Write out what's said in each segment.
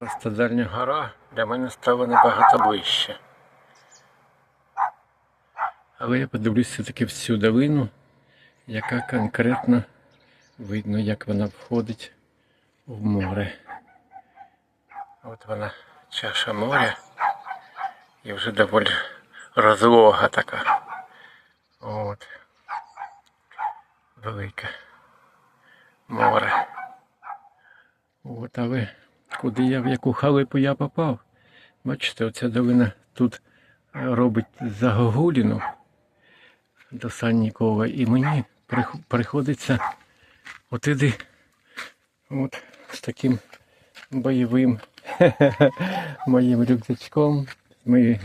Просто дальня гора для мене стала набагато ближче. Але я подивлюсь все-таки всю долину, яка конкретно видно, як вона входить в море. От вона чаша моря і вже доволі розлога така. От. Велике море. От, але куди я, в яку халепу я попав? Бачите, оця долина тут робить загогуліну до Саннікова, і мені приходиться от іди от з таким бойовим моїм рюкзачком, моєю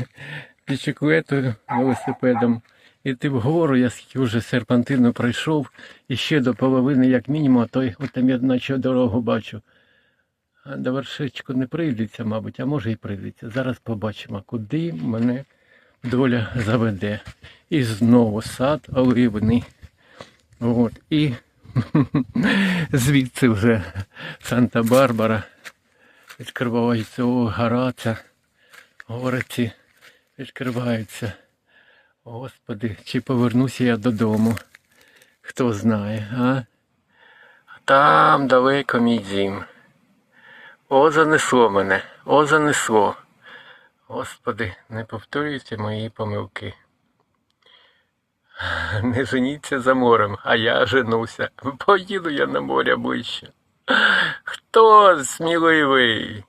бічеклетою, велосипедом. Іти вгору, я скільки вже серпантину пройшов, і ще до половини, як мінімум, а то там я наче дорогу бачу. До вершечку не прийдеться, мабуть, а може і прийдеться. Зараз побачимо, куди мене доля заведе. І знову сад оливний. От. І звідси вже Санта-Барбара. Відкривається о, гора ця, відкриваються. Господи, чи повернуся я додому? Хто знає, а? Там далеко мій дім. О, занесло мене, о, занесло. Господи, не повторюйте мої помилки. Не женіться за морем, а я женуся. Поїду я на море ближче. Хто сміливий?